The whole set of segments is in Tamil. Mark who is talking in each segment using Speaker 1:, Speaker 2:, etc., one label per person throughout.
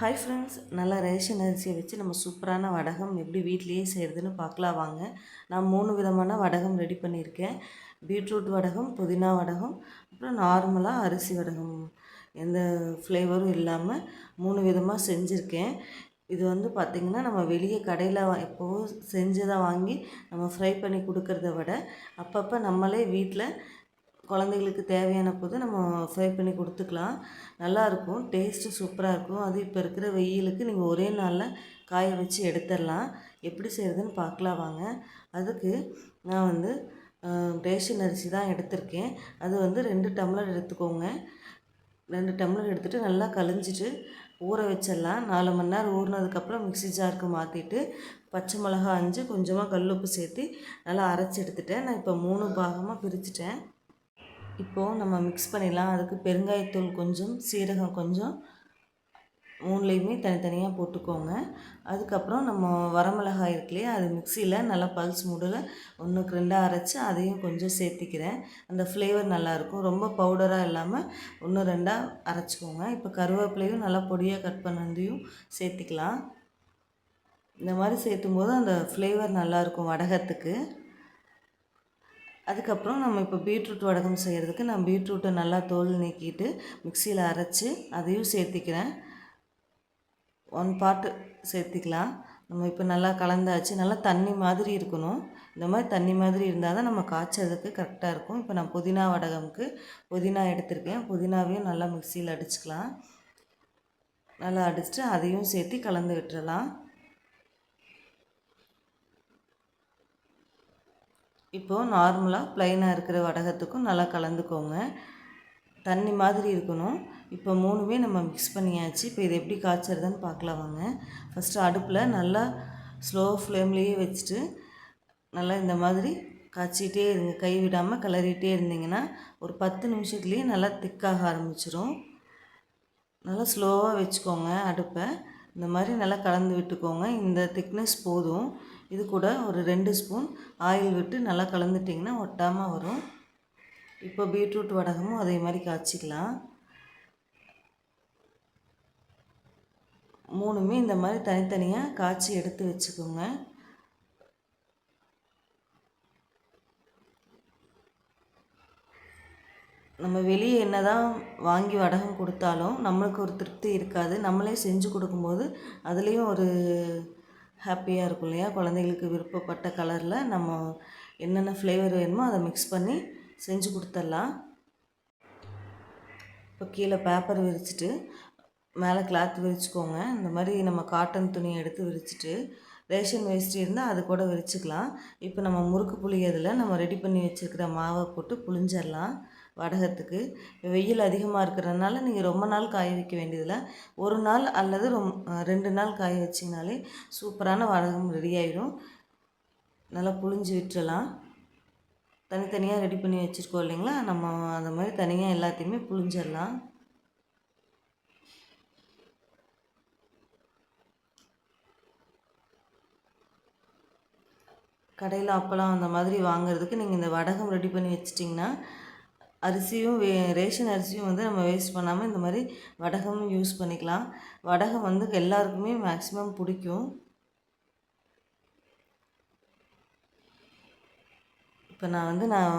Speaker 1: ஹாய் ஃப்ரெண்ட்ஸ் நல்லா ரேஷன் அரிசியை வச்சு நம்ம சூப்பரான வடகம் எப்படி வீட்லேயே செய்கிறதுன்னு பார்க்கலாம் வாங்க. நான் மூணு விதமான வடகம் ரெடி பண்ணியிருக்கேன். பீட்ரூட் வடகம் புதினா வடகம் அப்புறம் நார்மலாக அரிசி வடகம். எந்த ஃப்ளேவரும் இல்லாமல் மூணு விதமாக செஞ்சுருக்கேன். இது வந்து பார்த்திங்கன்னா நம்ம வெளியே கடையில் எப்போவும் செஞ்சதை வாங்கி நம்ம ஃப்ரை பண்ணி கொடுக்கறத விட அப்பப்போ நம்மளே வீட்டில் குழந்தைகளுக்கு தேவையான போது நம்ம ஃப்ரை பண்ணி கொடுத்துக்கலாம். நல்லாயிருக்கும் டேஸ்ட்டு சூப்பராக இருக்கும். அது இப்போ இருக்கிற வெயிலுக்கு நீங்கள் ஒரே நாளில் காய வச்சு எடுத்துடலாம். எப்படி செய்கிறதுன்னு பார்க்கலாம் வாங்க. அதுக்கு நான் வந்து ரேஷன் அரிசி தான் எடுத்திருக்கேன். அது வந்து ரெண்டு டம்ளர் எடுத்துக்கோங்க. ரெண்டு டம்ளர் எடுத்துகிட்டு நல்லா கழிஞ்சிட்டு ஊற வச்சிடலாம். நாலு மணி நேரம் ஊறினதுக்கப்புறம் மிக்சி ஜாருக்கு மாற்றிட்டு பச்சை மிளகா அஞ்சு கொஞ்சமாக கல் உப்பு சேர்த்து நல்லா அரைச்சி எடுத்துட்டேன். நான் இப்போ மூணு பாகமாக பிரிச்சுட்டேன். இப்போது நம்ம மிக்ஸ் பண்ணிடலாம். அதுக்கு பெருங்காயத்தூள் கொஞ்சம் சீரகம் கொஞ்சம் மூணுலேயுமே தனித்தனியாக போட்டுக்கோங்க. அதுக்கப்புறம் நம்ம வரமிளகாய் இருக்கு இல்லையா அது மிக்சியில் நல்லா பல்ஸ் மூடில் ஒன்றுக்கு ரெண்டாக அரைச்சி அதையும் கொஞ்சம் சேர்த்திக்கிறேன். அந்த ஃப்ளேவர் நல்லாயிருக்கும். ரொம்ப பவுடராக இல்லாமல் ஒன்று ரெண்டாக அரைச்சிக்கோங்க. இப்போ கருவேப்பிலையும் நல்லா பொடியாக கட் பண்ணதையும் சேர்த்திக்கலாம். இந்த மாதிரி சேர்த்தும் போது அந்த ஃப்ளேவர் நல்லாயிருக்கும் வடகத்துக்கு. அதுக்கப்புறம் நம்ம இப்போ பீட்ரூட் வடகம் செய்கிறதுக்கு நான் பீட்ரூட்டை நல்லா தோல் நீக்கிட்டு மிக்சியில் அரைச்சி அதையும் சேர்த்திக்கிறேன். ஒன் பார்ட்டு சேர்த்திக்கலாம். நம்ம இப்போ நல்லா கலந்தாச்சு நல்லா தண்ணி மாதிரி இருக்கணும். இந்த மாதிரி தண்ணி மாதிரி இருந்தால் தான் நம்ம காய்ச்சதுக்கு கரெக்டாக இருக்கும். இப்போ நான் புதினா வடகமுக்கு புதினா எடுத்திருக்கேன். புதினாவையும் நல்லா மிக்சியில் அடிச்சுக்கலாம். நல்லா அடிச்சுட்டு அதையும் சேர்த்து கலந்து விட்டுறலாம். இப்போது நார்மலாக ப்ளைனாக இருக்கிற வடகத்துக்கும் நல்லா கலந்துக்கோங்க. தண்ணி மாதிரி இருக்கணும். இப்போ மூணுமே நம்ம மிக்ஸ் பண்ணியாச்சு. இப்போ இது எப்படி காய்ச்சறதுன்னு பார்க்கலாம் வாங்க. ஃபஸ்ட்டு அடுப்பில் நல்லா ஸ்லோ ஃப்ளேம்லேயே வச்சுட்டு நல்லா இந்த மாதிரி காய்ச்சிக்கிட்டே இருங்க. கை விடாமல் கிளறிட்டே இருந்தீங்கன்னா ஒரு பத்து நிமிஷத்துலேயே நல்லா திக்காக ஆரம்பிச்சிடும் நல்லா ஸ்லோவாக வச்சுக்கோங்க அடுப்பை. இந்த மாதிரி நல்லா கலந்து விட்டுக்கோங்க. இந்த திக்னஸ் போதும். இது கூட ஒரு ரெண்டு ஸ்பூன் ஆயில் விட்டு நல்லா கலந்துட்டிங்கன்னா ஒட்டாமல் வரும். இப்போ பீட்ரூட் வடகமும் அதே மாதிரி காய்ச்சிக்கலாம். மூணுமே இந்த மாதிரி தனித்தனியாக காய்ச்சி எடுத்து வச்சுக்கோங்க. நம்ம வெளியே என்ன தான் வாங்கி வடகம் கொடுத்தாலும் நம்மளுக்கு ஒரு திருப்தி இருக்காது. நம்மளே செஞ்சு கொடுக்கும்போது அதுலேயும் ஒரு ஹாப்பியாக இருக்கும் இல்லையா? குழந்தைங்களுக்கு விருப்பப்பட்ட கலரில் நம்ம என்னென்ன ஃப்ளேவர் வேணுமோ அதை மிக்ஸ் பண்ணி செஞ்சு கொடுத்துர்லாம் இப்போ கீழே பேப்பர் விரிச்சிட்டு மேலே கிளாத் விரிச்சுக்கோங்க. இந்த மாதிரி நம்ம காட்டன் துணி எடுத்து விரிச்சிட்டு ரேஷன் வேஸ்ட் இருந்தால் அது கூட விரிச்சுக்கலாம். இப்போ நம்ம முறுக்கு புளியதில் நம்ம ரெடி பண்ணி வச்சுருக்கிற மாவை போட்டு புளிஞ்சிடலாம் வடகத்துக்கு. வெயில் அதிகமாக இருக்கிறதுனால நீங்கள் ரொம்ப நாள் காய வைக்க வேண்டியதில்லை. ஒரு நாள் அல்லது ரொம் ரெண்டு நாள் காய வச்சிங்கனாலே சூப்பரான வடகம் ரெடி ஆயிடும் நல்லா புழிஞ்சு விட்டுறலாம். தனித்தனியாக ரெடி பண்ணி வச்சுருக்கோம் இல்லைங்களா? நம்ம அந்த மாதிரி தனியாக எல்லாத்தையுமே புழிஞ்சிடலாம். கடையில் அப்பளம் அந்த மாதிரி வாங்குறதுக்கு நீங்கள் இந்த வடகம் ரெடி பண்ணி வச்சிட்டிங்கன்னா அரிசியும் வே ரேஷன் அரிசியும் வந்து நம்ம வேஸ்ட் பண்ணாமல் இந்த மாதிரி வடகம் யூஸ் பண்ணிக்கலாம். வடகம் வந்து எல்லாருக்குமே மேக்ஸிமம் பிடிக்கும். இப்போ நான் வந்து நான்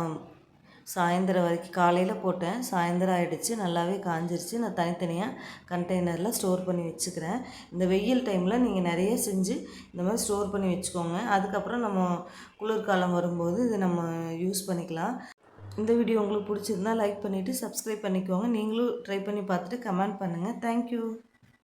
Speaker 1: சாயந்தரம் வரைக்கும் காலையில் போட்டேன். சாயந்தரம் ஆகிடுச்சு நல்லாவே காஞ்சிருச்சு. நான் தனித்தனியாக கண்டெய்னரில் ஸ்டோர் பண்ணி வச்சுக்கிறேன். இந்த வெயில் டைமில் நீங்கள் நிறைய செஞ்சு இந்த மாதிரி ஸ்டோர் பண்ணி வச்சுக்கோங்க. அதுக்கப்புறம் நம்ம குளிர்காலம் வரும்போது இதை நம்ம யூஸ் பண்ணிக்கலாம். இந்த வீடியோ உங்களுக்கு பிடிச்சிருந்தா லைக் பண்ணிவிட்டு சப்ஸ்கிரைப் பண்ணிக்கோங்க. நீங்களும் ட்ரை பண்ணி பார்த்துட்டு கமெண்ட் பண்ணுங்கள் தேங்க்யூ